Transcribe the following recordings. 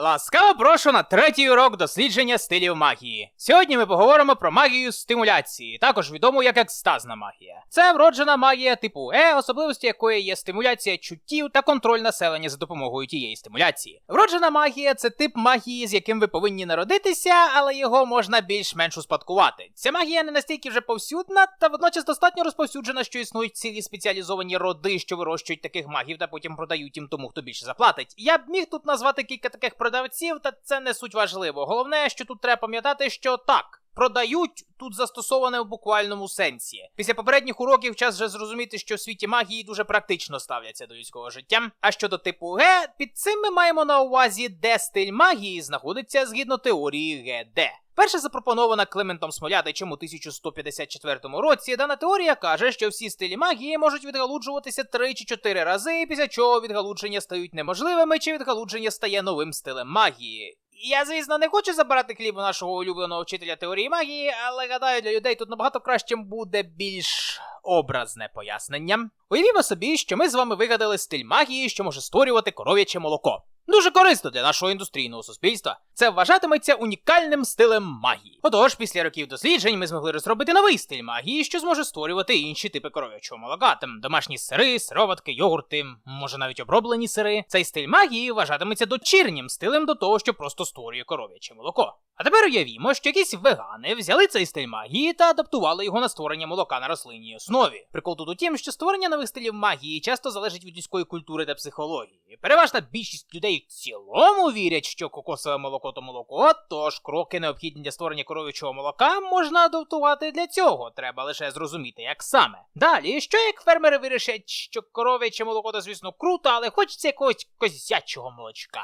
Ласкаво прошу на третій урок дослідження стилів магії. Сьогодні ми поговоримо про магію стимуляції, також відому як екстазна магія. Це вроджена магія типу Е, особливості якої є стимуляція чуттів та контроль населення за допомогою тієї стимуляції. Вроджена магія це тип магії, з яким ви повинні народитися, але його можна більш-менш успадкувати. Ця магія не настільки вже повсюдна, та водночас достатньо розповсюджена, що існують цілі спеціалізовані роди, що вирощують таких магів та потім продають їм тому, хто більше заплатить. Я б міг тут назвати кілька таких продавців, та це не суть важливо. Головне, що тут треба пам'ятати, що так. Продають тут застосоване в буквальному сенсі. Після попередніх уроків час вже зрозуміти, що в світі магії дуже практично ставляться до людського життя. А щодо типу Г, під цим ми маємо на увазі, де стиль магії знаходиться згідно теорії ГД. Перша запропонована Клементом Смолятичем у 1154 році, дана теорія каже, що всі стилі магії можуть відгалуджуватися три чи чотири рази, після чого відгалудження стають неможливими, чи відгалудження стає новим стилем магії. Я, звісно, не хочу забирати хліб у нашого улюбленого вчителя теорії магії, але гадаю, для людей тут набагато кращим буде більш образне пояснення. Уявімо собі, що ми з вами вигадали стиль магії, що може створювати коров'яче молоко. Дуже корисно для нашого індустрійного суспільства. Це вважатиметься унікальним стилем магії. Отож, після років досліджень ми змогли розробити новий стиль магії, що зможе створювати інші типи коров'ячого молока, там домашні сири, сироватки, йогурти, може навіть оброблені сири. Цей стиль магії вважатиметься дочірнім стилем до того, що просто створює коров'яче молоко. А тепер уявімо, що якісь вегани взяли цей стиль магії та адаптували його на створення молока на рослинній основі. Прикол тут у тім, що створення нових стилів магії часто залежить від людської культури та психології. Переважна більшість людей цілому вірять, що кокосове молоко то молоко, тож кроки необхідні для створення коров'ячого молока можна адаптувати для цього. Треба лише зрозуміти, як саме. Далі, що як фермери вирішать, що коров'яче молоко то, звісно, круто, але хочеться якогось козячого молочка.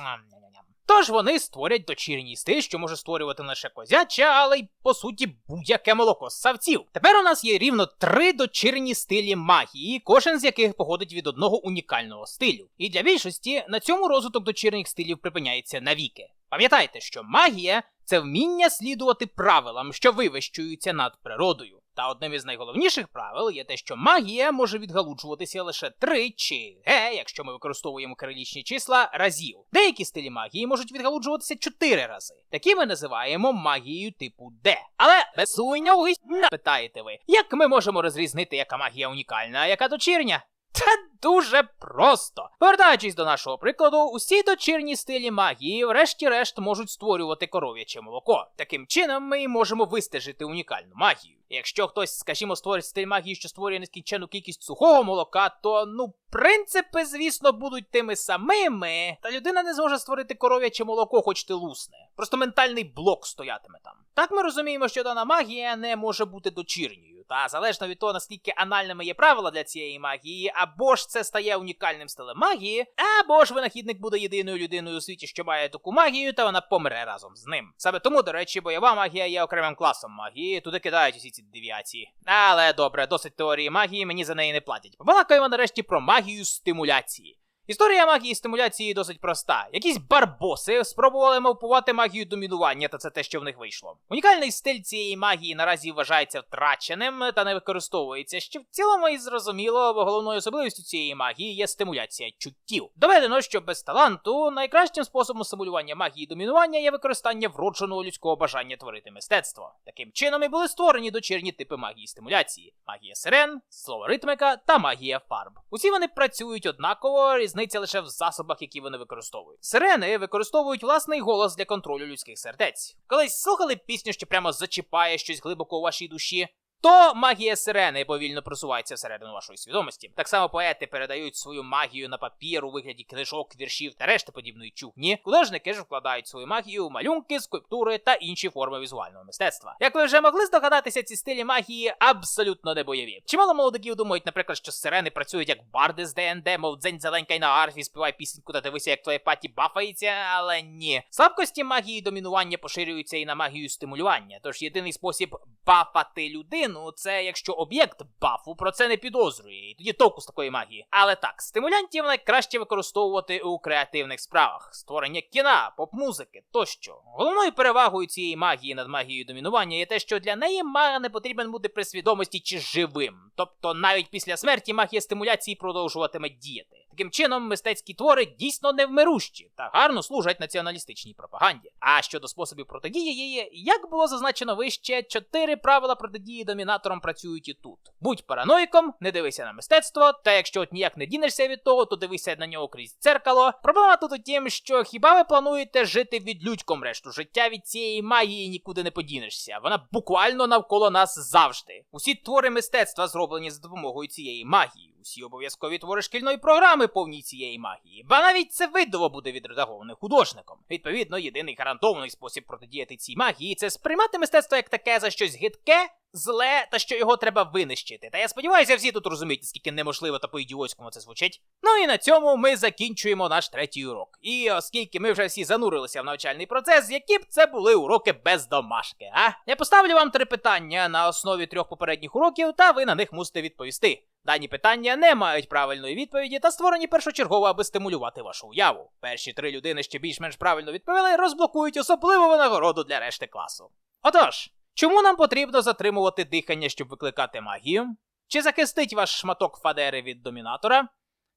Ням-ням-ням. Тож вони створять дочірній стиль, що може створювати не лише козяче, але й по суті будь-яке молоко з савців. Тепер у нас є рівно три дочірні стилі магії, кожен з яких походить від одного унікального стилю. І для більшості на цьому розвиток дочірніх стилів припиняється навіки. Пам'ятайте, що магія це вміння слідувати правилам, що вивищуються над природою. Та одним із найголовніших правил є те, що магія може відгалуджуватися лише тричі, ге, якщо ми використовуємо кирилічні числа, разів. Деякі стилі магії можуть відгалуджуватися чотири рази. Такі ми називаємо магією типу Д. Але без сумніву, питаєте ви, як ми можемо розрізнити, яка магія унікальна, а яка дочірня? Та дуже просто. Повертаючись до нашого прикладу, усі дочірні стилі магії, врешті-решт, можуть створювати коров'яче молоко. Таким чином, ми можемо вистежити унікальну магію. Якщо хтось, скажімо, створить стиль магії, що створює нескінченну кількість сухого молока, то ну принципи, звісно, будуть тими самими, та людина не зможе створити коров'яче молоко, хоч ти лусне. Просто ментальний блок стоятиме там. Так ми розуміємо, що дана магія не може бути дочірньою. Та залежно від того, наскільки анальними є правила для цієї магії, або ж це стає унікальним стилем магії, або ж винахідник буде єдиною людиною у світі, що має таку магію, та вона помре разом з ним. Саме тому, до речі, бойова магія є окремим класом магії, туди кидають усі ці девіації. Але добре, досить теорії магії, мені за неї не платять. Побалакаємо нарешті про магію стимуляції. Історія магії стимуляції досить проста. Якісь барбоси спробували мавпувати магію домінування, та це те, що в них вийшло. Унікальний стиль цієї магії наразі вважається втраченим та не використовується, що в цілому і зрозуміло, бо головною особливістю цієї магії є стимуляція чуттів. Доведено, що без таланту найкращим способом стимулювання магії домінування є використання вродженого людського бажання творити мистецтво. Таким чином і були створені дочірні типи магії стимуляції: магія сирен, словоритмика та магія фарб. Усі вони працюють однаково, різниця лише в засобах, які вони використовують. Сирени використовують власний голос для контролю людських сердець. Колись слухали пісню, що прямо зачіпає щось глибоко у вашій душі. То магія сирени повільно просувається всередину вашої свідомості. Так само поети передають свою магію на папір у вигляді книжок, віршів та решти подібної чугні. Художники ж вкладають свою магію у малюнки, скульптури та інші форми візуального мистецтва. Як ви вже могли здогадатися, ці стилі магії абсолютно не бойові. Чимало молодиків думають, наприклад, що сирени працюють як барди з ДНД, мов дзень зеленькай на арфі, співай пісеньку та дивися, як твоя паті бафається, але ні. Слабкості магії домінування поширюються і на магію стимулювання. Тож єдиний спосіб бафати людину, це якщо об'єкт бафу про це не підозрює, і тоді толку з такої магії. Але так, стимулянтів найкраще використовувати у креативних справах, створення кіна, поп-музики тощо. Головною перевагою цієї магії над магією домінування є те, що для неї мага не потрібен бути при свідомості чи живим. Тобто навіть після смерті магія стимуляції продовжуватиме діяти. Таким чином, мистецькі твори дійсно невмирущі та гарно служать націоналістичній пропаганді. А щодо способів протидії її, як було зазначено вище, чотири правила протидії домінаторам працюють і тут: будь параноїком, не дивися на мистецтво, та якщо от ніяк не дінешся від того, то дивися на нього крізь дзеркало. Проблема тут у тім, що хіба ви плануєте жити від людьком решту життя від цієї магії нікуди не подінешся. Вона буквально навколо нас завжди. Усі твори мистецтва зроблені за допомогою цієї магії. Усі обов'язкові твори шкільної програми повні цієї магії, ба навіть це видово буде відредаговане художником. Відповідно, єдиний гарантований спосіб протидіяти цій магії це сприймати мистецтво як таке за щось гидке, зле та що його треба винищити. Та я сподіваюся, всі тут розуміють, наскільки неможливо та по-ідіотському це звучить. Ну і на цьому ми закінчуємо наш третій урок. І оскільки ми вже всі занурилися в навчальний процес, які б це були уроки без домашки, а? Я поставлю вам три питання на основі трьох попередніх уроків, та ви на них мусите відповісти. Дані питання не мають правильної відповіді та створені першочергово, аби стимулювати вашу уяву. Перші три людини ще більш-менш правильно відповіли, розблокують особливу винагороду для решти класу. Отож, чому нам потрібно затримувати дихання, щоб викликати магію? Чи захистить ваш шматок фадери від домінатора?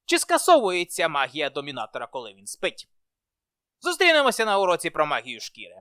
Чи скасовується магія домінатора, коли він спить? Зустрінемося на уроці про магію шкіри.